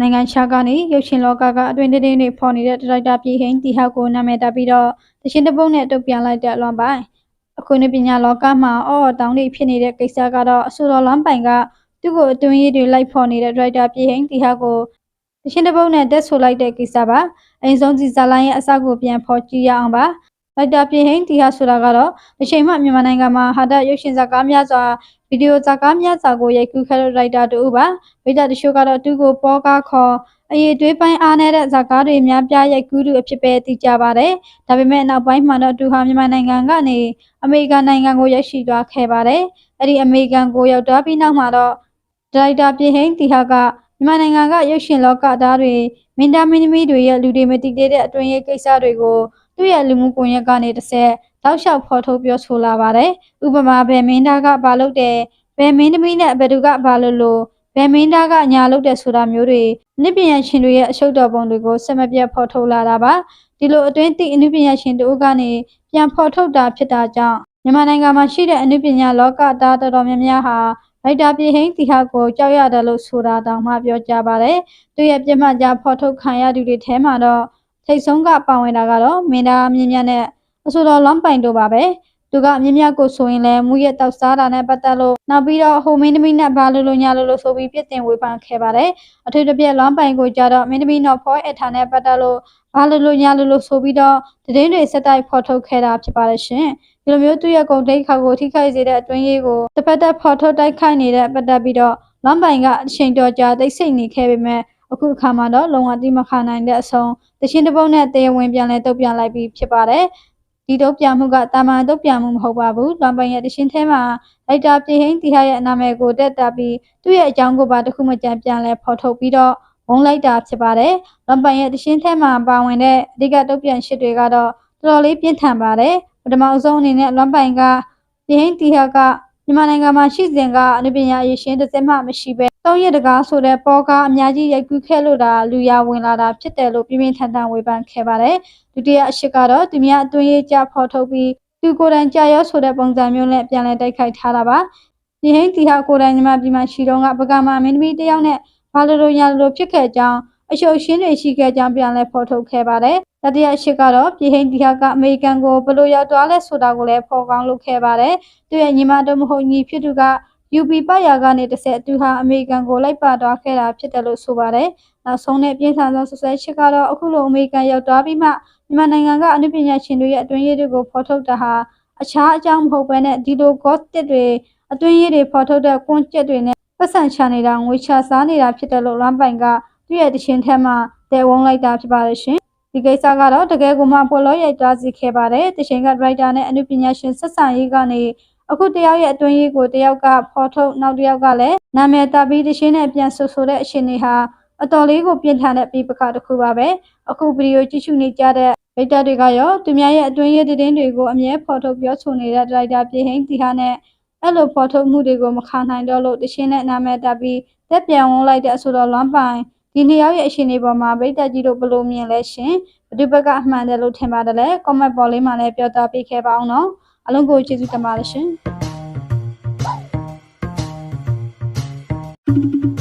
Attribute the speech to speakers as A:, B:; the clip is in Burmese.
A: နိုင်ငံခြားကနေရုပ်ရှင်လောကကအတွင်တင်းတွေဖော်နေတဲ့ဒရိုက်တာပြည်ဟိန်းတီဟောက်ကိုနာမည်တပ်ပြီးတော့တရှင်တစ်ပုတ်နဲ့တုတ်ပြန်လိုက်တဲ့အလွန်ပိုင်အခုနေပညာလောကမှာအော်တောင်းတွေဖြစ်နေတဲ့ကိစ္စကတော့အဆိုတော်လမ်းပိုင်ကသူ့ကိုအတွင်းရေးတွေလိုက်ဖော်နေတဲ့ဒရိုက်တာပြည်ဟိန်းတီဟောက်ကိုတရှင်တစ်ပုတ်နဲ့တက်ဆိုလိုက်တဲ့ကိစ္စပါအရင်ဆုံးဒီဇာလိုင်းရဲ့အစကိုပြန်ဖော်ကြည့်ရအောင်ပါလိုက်တာပြင်ဟိန်းတီဟာဆိုတာကတော့အချိန်မှမြန်မာနိုင်ငံမှာဟာဒရုပ်ရှင်ဇာတ်ကားများစွာ ဗီဒီယိုဇာတ်ကားများစွာကိုရိုက်ကူးခဲ့တဲ့ရိုက်တာတူပါဗိဒ္ဓတချို့ကတော့သူ့ကိုပေါ်ကားခေါ်အရေးတွေးပိုင်းအားနေတဲ့ဇာတ်ကားတွေများပြရိုက်ကူးသူအဖြစ်ပဲသိကြပါတယ်ဒါပေမဲ့နောက်ပိုင်းမှာတော့သူဟာမြန်မာနိုင်ငံကနေအမေရိကန်နိုင်ငံကိုရောက်ရှိသွားခဲ့ပါတယ်အဲ့ဒီအမေရိကန်ကိုရောက်သွားပြီးနောက်မှာတော့ဒါရိုက်တာပြင်ဟိန်းတီဟာကမြန်မာနိုင်ငံကရုပ်ရှင်လောကသားတွေမင်းသားမင်းသမီးတွေရဲ့လူတွေမသိသေးတဲ့အတွင်းရေးကိစ္စတွေကို သူ့ရဲ့လူမှုကွန်ရက်ကနေတစ်ဆက်တောက်လျှောက်ဖော်ထုတ်ပြောဆိုလာပါတယ်။ဥပမာဘယ်မင်းသားကဘာလုပ်တယ်ဘယ်မင်းသမီးနဲ့ဘယ်သူကဘာလုပ်လို့ဘယ်မင်းသားကညာလုပ်တယ်ဆိုတာမျိုးတွေအနုပညာရှင်တွေရဲ့အရှုပ်တော်ပုံတွေကိုဆက်မပြတ်ဖော်ထုတ်လာတာပါ။ဒီလိုအတွင်းသိအနုပညာရှင်တို့ကနေပြန်ဖော်ထုတ်တာဖြစ်တာကြောင့်မြန်မာနိုင်ငံမှာရှိတဲ့အနုပညာလောကသားတော်တော်များများဟာရိုက်တာပြည်ဟိန်းတီဟာကိုကြောက်ရတယ်လို့ဆိုတာတောင်မှပြောကြပါတယ်။သူရဲ့ပြစ်မှတ်ကြားဖော်ထုတ်ခံရသူတွေထဲမှာတော့ ထိတ်ဆုံးကပါဝင်တာကတော့မင်းသားမြင့်မြတ်နဲ့အဆိုတော်လွန်ပိုင်တို့ပါပဲသူကမြင့်မြတ်ကိုဆိုရင်လည်းမူရဲ့တောက်စားတာနဲ့ပတ်သက်လို့နောက်ပြီးတော့ဟိုမင်းသမီးနဲ့ဘာလို့လို့ညာလို့လို့ဆိုပြီးပြစ်တင်ဝေဖန်ခဲ့ပါတယ်အထူးသဖြင့်လွန်ပိုင်ကိုကြတော့မင်းသမီးနော်ဖောအထာနဲ့ပတ်သက်လို့ဘာလို့လို့ညာလို့လို့ဆိုပြီးတော့တည်င်းတွေစက်တိုက်ဖော်ထုတ်ခဲ့တာဖြစ်ပါတယ်ရှင်ဒီလိုမျိုးသူရဲ့ဂုံတိတ်ခါကိုထိခိုက်စေတဲ့အတွင်းရေးကိုတစ်ဖက်သက်ဖော်ထုတ်တိုက်ခိုက်နေတဲ့ပတ်သက်ပြီးတော့လွန်ပိုင်ကအချိန်တော်ကြာသိစိတ်နေခဲ့ပေမဲ့အခုအခါမှာတော့လုံဝတိမခနိုင်တဲ့အဆုံးတ ရှင်တစ်ပုတ်နဲ့တရားဝင်ပြန်လဲတုတ်ပြန်လိုက်ပြီးဖြစ်ပါတယ်ဒီတုတ်ပြန်မှုကတာမန်တုတ်ပြန်မှုမဟုတ်ပါဘူးလွန်ပိုင်ရဲ့တရှင်ထဲမှာလိုက်တာပြည်ဟိန်းတီဟာရဲ့နာမည်ကိုတက်တာပြီးသူ့ရဲ့အကြောင်းကိုပါတခုမှကြံပြန်လဲဖော်ထုတ်ပြီးတော့ဝန်လိုက်တာဖြစ်ပါတယ်လွန်ပိုင်ရဲ့တရှင်ထဲမှာပါဝင်တဲ့အဓိကတုတ်ပြန်ရှစ်တွေကတော့တော်တော်လေးပြင်းထန်ပါတယ်ပထမအဆုံးအနေနဲ့လွန်ပိုင်ကပြည်ဟိန်းတီဟာက မြန်မာနိုင်ငံမှာရှိစဉ်ကအနုပညာရေးရှင်တစ်စက်မှမရှိပဲသုံးရတကားဆိုတဲ့ပေါ်ကားအများကြီးရိုက်ကူးခဲ့လို့တာလူရဝင်လာတာဖြစ်တယ်လို့ပြင်းပြင်းထန်ထန်ဝေဖန်ခဲ့ပါတယ်။ဒုတိယအရှိကတော့သူများအတွင်းရေးကြဖော်ထုတ်ပြီးသူကိုယ်တိုင်ကြာရောဆိုတဲ့ပုံစံမျိုးနဲ့ပြန်လည်တိုက်ခိုက်ထားတာပါ။ဒီဟင်းတီဟာကိုယ်တိုင်ညီမပြည်မှာရှိတော့ကပကမာမင်းသမီးတယောက်နဲ့ဘာလို့လို့ညာလို့ဖြစ်ခဲ့ကြောင်း အရှုပ်ရှင်းတွေရှိခဲ့ကြောင်းပြန်လည်ဖော်ထုတ်ခဲ့ပါတယ်။တတိယအရှိကတော့ပြည်ဟိန်းတီဟာကအမေရိကန်ကိုဘလို့ရောက်သွားလဲဆိုတာကိုလည်းဖော်ကောင်းလုပ်ခဲ့ပါတယ်။သူရဲ့ညီမတို့မဟုတ်ညီဖြစ်သူက UP ပတ်ရာကနေတစ်ဆက်သူဟာအမေရိကန်ကိုလိုက်ပါသွားခဲ့တာဖြစ်တယ်လို့ဆိုပါတယ်။နောက်ဆုံးနဲ့ပြင်းထန်သောဆွဆွဲချက်ကတော့အခုလိုအမေရိကန်ရောက်သွားပြီးမှမြန်မာနိုင်ငံကအနုပညာရှင်တွေရဲ့အတွင်းရေးတွေကိုဖော်ထုတ်တာဟာအခြားအကြောင်းမဟုတ်ဘဲနဲ့ဒီလို gossip တွေအတွင်းရေးတွေဖော်ထုတ်တဲ့ကွန်ကျက်တွေနဲ့ပတ်စံချနေတာငွေချစားနေတာဖြစ်တယ်လို့လမ်းပိုင်က သူ့ရဲ့တခြင်းထဲမှာတဲဝုန်းလိုက်တာဖြစ်ပါတယ်ရှင်။ဒီကိစ္စကတော့တကယ်ကိုမှပေါ်လို့ရိုက်သွားစေခဲ့ပါတယ်။တခြင်းကဒရိုက်တာနဲ့အနုပညာရှင်ဆက်ဆံရေးကနေအခုတယောက်ရဲ့အတွင်းရေးကိုတယောက်ကဖော်ထုတ်နောက်တယောက်ကလည်းနာမည်တပ်ပြီးတရှင်းနဲ့ပြန်ဆူဆိုတဲ့အခြေအနေဟာအတော်လေးကိုပြင်းထန်တဲ့ပြပခတစ်ခုပါပဲအခုဗီဒီယိုကြည့်ရှုနေကြတဲ့ဗိတ်တာတွေကရောသူများရဲ့အတွင်းရေးသတင်းတွေကိုအမြဲဖော်ထုတ်ပြောဆိုနေတဲ့ဒရိုက်တာပြည်ဟိန်းတီဟာနဲ့အဲ့လိုဖော်ထုတ်မှုတွေကိုမခံနိုင်တော့လို့တရှင်းနဲ့နာမည်တပ်ပြီးတက်ပြန်ဝင်လိုက်တဲ့အဆိုတော်လွမ်းပိုင် ဒီနှစ်ယောက်ရဲ့အခြေအနေပေါ်မှာပရိသတ်ကြီးတို့ဘယ်လိုမြင်လဲရှင်ဘယ်သူဘက်ကအမှန်တယ်လို့ထင်ပါတယ်လဲ comment ပေါ်လေးမှာလည်းပြောသားပေးခဲ့ပါအောင်နော်အလုံးကိုကျေးဇူးတင်ပါတယ်ရှင် thank you